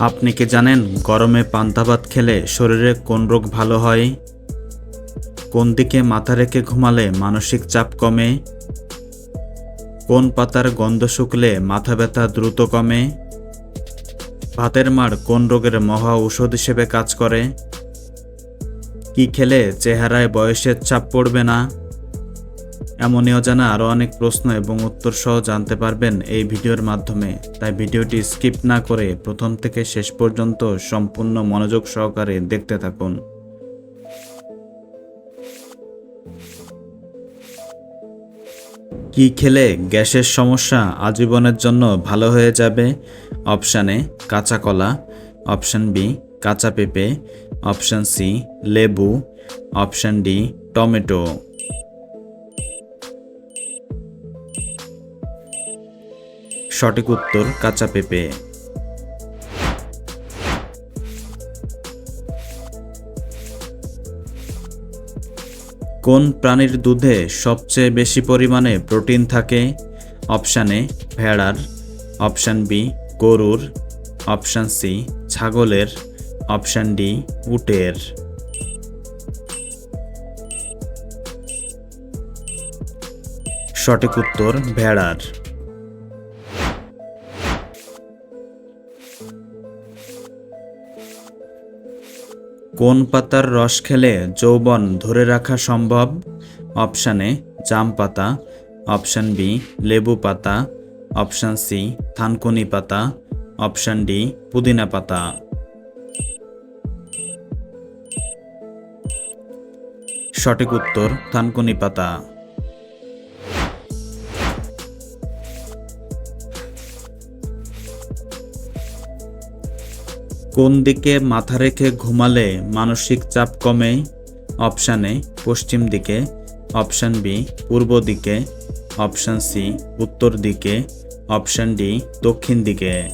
আপনি কি জানেন গরমে পান্তা ভাত খেলে শরীরে কোন রোগ ভালো হয়? কোন দিকে মাথা রেখে ঘুমালে মানসিক চাপ কমে? কোন পাতার গন্ধ শুকলে মাথা ব্যথা দ্রুত কমে? ভাতের মাড় কোন রোগের মহা ঔষধ হিসেবে কাজ করে? কি খেলে চেহারায় বয়সের চাপ পড়বে না? এমনই অজানা আরও অনেক প্রশ্ন এবং উত্তর সহ জানতে পারবেন এই ভিডিওর মাধ্যমে। তাই ভিডিওটি স্কিপ না করে প্রথম থেকে শেষ পর্যন্ত সম্পূর্ণ মনোযোগ সহকারে দেখতে থাকুন। কি খেলে গ্যাসের সমস্যা আজীবনের জন্য ভালো হয়ে যাবে? অপশান এ, কাঁচা কলা। অপশান বি, কাঁচা পেঁপে। অপশান সি, লেবু। Option D, tomato. সঠিক উত্তর কাঁচা পেঁপে। কোন প্রাণীর দুধে সবচেয়ে বেশি পরিমাণে প্রোটিন থাকে? অপশান এ, ভেড়ার। অপশান বি, গরুর। অপশান সি, ছাগলের। অপশান ডি, উটের। সঠিক উত্তর, ভেড়ার। কোন পাতার রস খেলে যৌবন ধরে রাখা সম্ভব? অপশান এ, জাম পাতা। অপশান বি, লেবু পাতা। অপশান সি, থানকুনি পাতা। অপশান ডি, পুদিনা পাতা। সঠিক উত্তর, থানকুনি পাতা। কোন দিকে মাথা রেখে ঘুমালে মানসিক চাপ কমে? অপশান এ, পশ্চিম দিকে। অপশান বি, পূর্ব দিকে। অপশান সি, উত্তর দিকে। অপশান ডি, দক্ষিণ দিকে।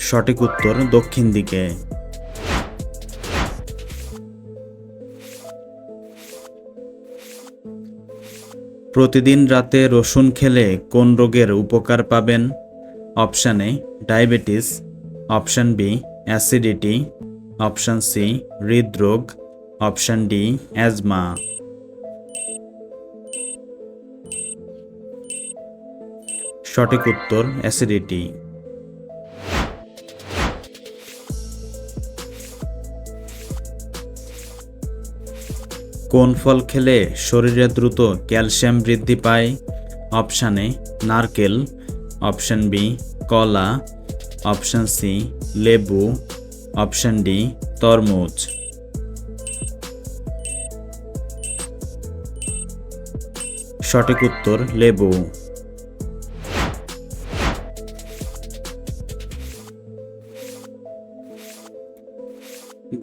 সঠিক উত্তর দক্ষিণ দিকে। প্রতিদিন রাতে রসুন খেলে কোন রোগের উপকার পাবেন? Option A, diabetes, option B, acidity, option C, হৃদরোগ, অপশান ডি, অ্যাজমা। সঠিক উত্তর, অ্যাসিডিটি। কোন ফল খেলে শরীরে দ্রুত ক্যালসিয়াম বৃদ্ধি পায়? অপশান এ, নারকেল। অপশান বি, কলা। অপশান সি, লেবু। অপশান ডি, তরমুজ। সঠিক উত্তর, লেবু।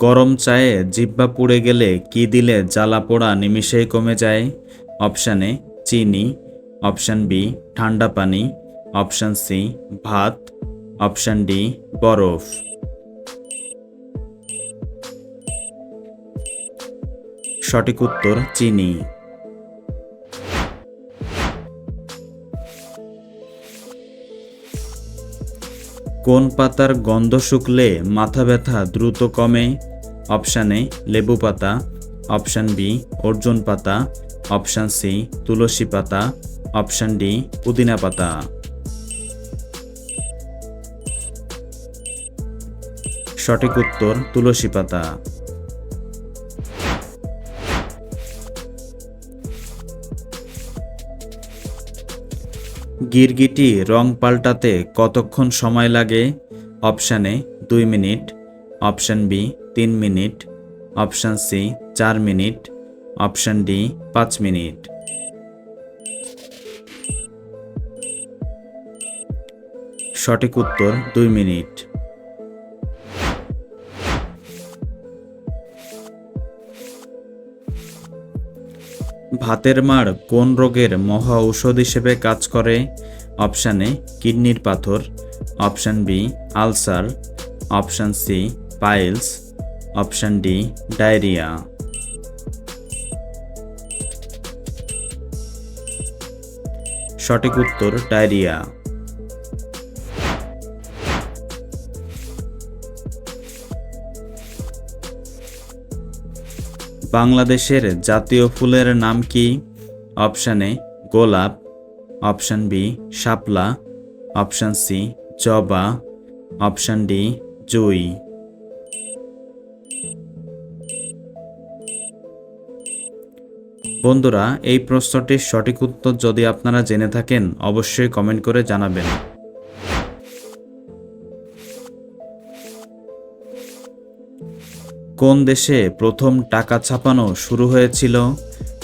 গরম চায়ে জিহ্বা পুড়ে গেলে কি দিলে জ্বালা পোড়া নিমিষেই কমে যায়? অপশান চিনি। অপশান বি, ঠান্ডা পানি। অপশান সি, ভাত। অপশান ডি, বরফ। সঠিক উত্তর, চিনি। কোন পাতার গন্ধ শুকলে মাথা ব্যথা দ্রুত কমে? অপশান এ লেবু পাতা, অপশান বি অর্জুন পাতা, অপশান সি তুলসী পাতা, অপশান ডি পুদিনা পাতা। সঠিক উত্তর তুলসী পাতা। গিরগিটি রং পাল্টাতে কতক্ষণ সময় লাগে? অপশানে দুই মিনিট অপশান বি, তিন মিনিট। অপশান সি, চার মিনিট। অপশান ডি, পাঁচ মিনিট। সঠিক উত্তর, দুই মিনিট। ভাতের মাড় কোন রোগের মহা ঔষধ হিসেবে কাজ করে? অপশান কিডনির পাথর। Option B, ulcer. Option C piles. Option D diarrhoea সঠিক উত্তর ডায়রিয়া বাংলাদেশের জাতীয় ফুলের নাম কি? অপশানে গোলাপ. অপশন বি শাপলা. অপশন সি জবা. অপশন ডি জুই। বন্ধুরা, এই প্রশ্নটির সঠিক উত্তর যদি আপনারা জেনে থাকেন, অবশ্যই কমেন্ট করে জানাবেন। কোন দেশে প্রথম টাকা ছাপানো শুরু হয়েছিল?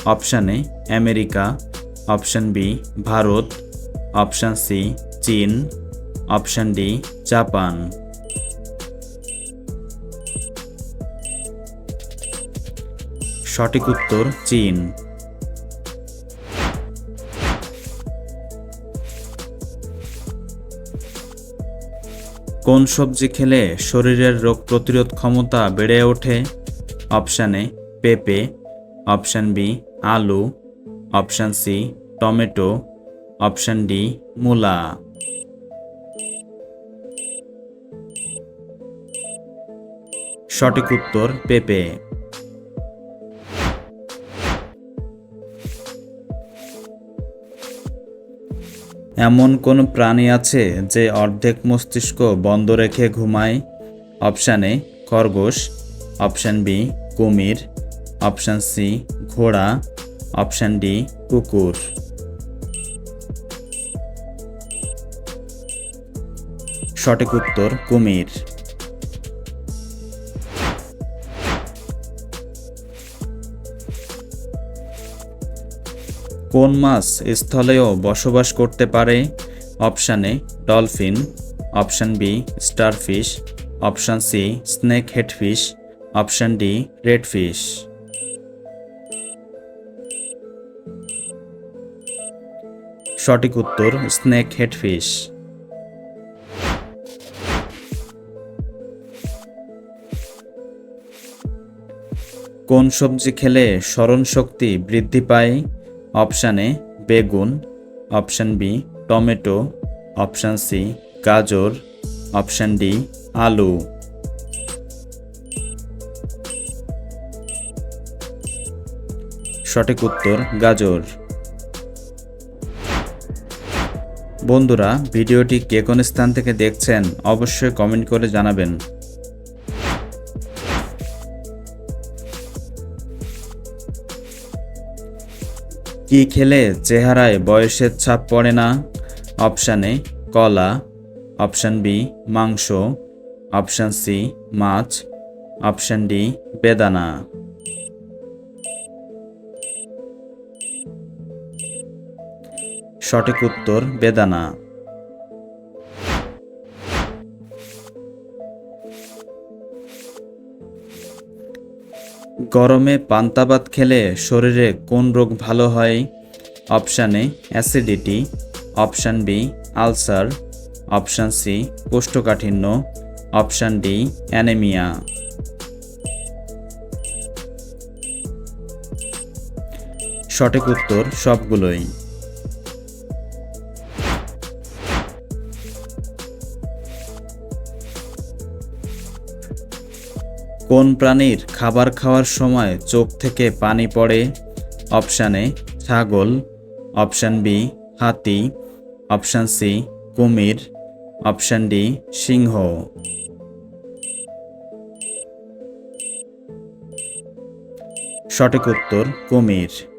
Option A, America. Option B, Bharat. Option C, চীন। Option D, Japan. সঠিক উত্তর, চীন। কোন সবজি খেলে শরীরের রোগ প্রতিরোধ ক্ষমতা বেড়ে ওঠে? অপশান এ, পেঁপে। অপশান বি, আলু। Option C, tomato. Option D, মূলা। সঠিক উত্তর, পেঁপে। এমন কোন প্রাণী আছে যে অর্ধেক মস্তিষ্ক বন্ধ রেখে ঘুমায়? অপশান এ, খরগোশ। অপশান বি, কুমির। অপশান সি, ঘোড়া। অপশান ডি, কুকুর। সঠিক উত্তর কুমির। কোন মাছ স্থলেও বসবাস করতে পারে? Option A, dolphin. Option B, starfish. Option C, snake headfish. Option D, redfish. সঠিক উত্তর, স্নেক হেডফিশ। কোন সবজি খেলে স্মরণ শক্তি বৃদ্ধি পায়? অপশান এ বেগুন, option B tomato, option C গাজর, অপশান ডি আলু। সঠিক উত্তর গাজর। বন্ধুরা, ভিডিওটি কে কোন স্থান থেকে দেখছেন অবশ্যই কমেন্ট করে জানাবেন। কি খেলে চেহারায় বয়সের ছাপ পড়ে না? অপশান এ, কলা। অপশান বি, মাংস। অপশান সি, মাছ। অপশান ডি, বেদানা। সঠিক উত্তর, বেদানা। গরমে পান্তাবাত খেলে শরীরে কোন রোগ ভালো হয়? Option A, acidity. Option B, ulcer. Option C, কোষ্ঠকাঠিন্য। Option D, anaemia. সঠিক উত্তর সবগুলোই। কোন প্রাণীর খাবার খাওয়ার সময় চোখ থেকে পানি পড়ে। অপশান এ, ছাগল। অপশান বি, হাতি। অপশান সি, কুমির। অপশান ডি, সিংহ। সঠিক উত্তর, কুমির।